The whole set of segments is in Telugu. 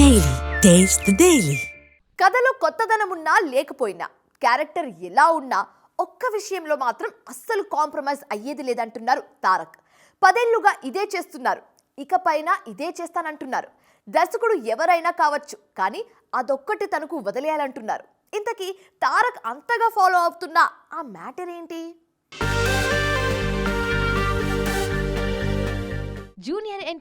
డైలీ టేస్ట్ డైలీ కథలో కొత్తదనం ఉన్నా లేకపోయినా క్యారెక్టర్ ఎలా ఉన్నా ఒక్క విషయంలో మాత్రం అస్సలు కాంప్రమైజ్ అయ్యేది లేదంటున్నారు తారక్. పదేళ్ళుగా ఇదే చేస్తున్నారు. ఇకపైన ఇదే చేస్తానంటున్నారు. దర్శకుడు ఎవరైనా కావచ్చు కానీ అదొక్కటి తనకు వదిలేయాలంటున్నారు. ఇంతకీ తారక్ అంతగా ఫాలో అవుతున్న ఆ మ్యాటర్ ఏంటి?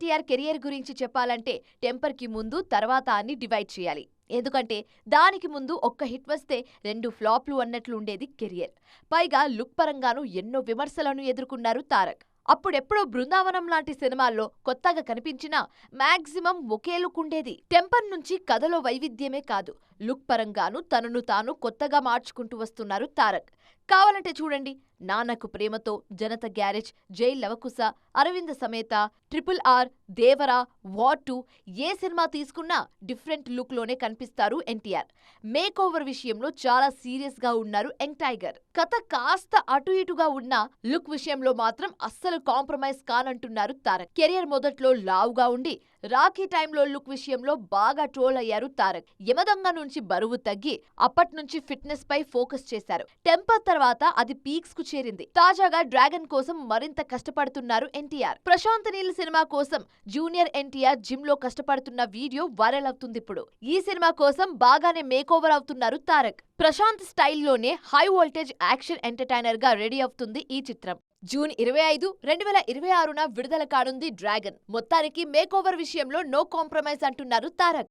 ఎన్టీఆర్ కెరియర్ గురించి చెప్పాలంటే టెంపర్కి ముందు తర్వాత అని డివైడ్ చేయాలి. ఎందుకంటే దానికి ముందు ఒక్క హిట్ వస్తే రెండు ఫ్లాప్లు అన్నట్లు ఉండేది కెరియర్. పైగా లుక్ పరంగానూ ఎన్నో విమర్శలను ఎదుర్కొన్నారు తారక్. అప్పుడెప్పుడో బృందావనం లాంటి సినిమాల్లో కొత్తగా కనిపించినా మాక్సిమం ఒకే లుక్ ఉండేది. టెంపర్ నుంచి కథలో వైవిధ్యమే కాదు. లుక్ పరంగాను తనను తాను కొత్తగా మార్చుకుంటూ వస్తున్నారు తారక్. కావాలంటే చూడండి. Nannaku Prematho Janata garage Jai Lavakusa Aravinda Sametha triple R Devara war two ఏ సినిమా తీసుకున్నా డిఫరెంట్ లుక్లోనే కనిపిస్తారు ఎన్టీఆర్. మేక్ ఓవర్ విషయంలో చాలా సీరియస్గా ఉన్నారు యంగ్ టైగర్. కథ కాస్త అటు ఇటుగా ఉన్న లుక్ విషయంలో మాత్రం అస్సలు కాంప్రమైజ్ కానంటున్నారు తారక్. కెరియర్ మొదట్లో లావుగా ఉండి రాఖీ టైంలో లుక్ విషయంలో బాగా ట్రోల్ అయ్యారు తారక్. యమదొంగ నుంచి బరువు తగ్గి అప్పటి నుంచి ఫిట్నెస్ పై ఫోకస్ చేశారు. టెంపర్ తర్వాత అది పీక్స్కు చేరింది. తాజాగా డ్రాగన్ కోసం మరింత కష్టపడుతున్నారు ఎన్టీఆర్. ప్రశాంత్ నీల్ సినిమా కోసం జూనియర్ ఎన్టీఆర్ జిమ్లో కష్టపడుతున్న వీడియో వైరల్ అవుతుంది ఇప్పుడు. ఈ సినిమా కోసం బాగానే మేకోవర్ అవుతున్నారు తారక్. ప్రశాంత్ స్టైల్లోనే హై వోల్టేజ్ యాక్షన్ ఎంటర్టైనర్గా రెడీ అవుతుంది ఈ చిత్రం. జూన్ ఇరవై ఐదు రెండు వేల ఇరవై ఆరున విడుదల కానుంది డ్రాగన్. మొత్తానికి మేకోవర్ విషయంలో నో కాంప్రమైజ్ అంటున్నారు తారక్.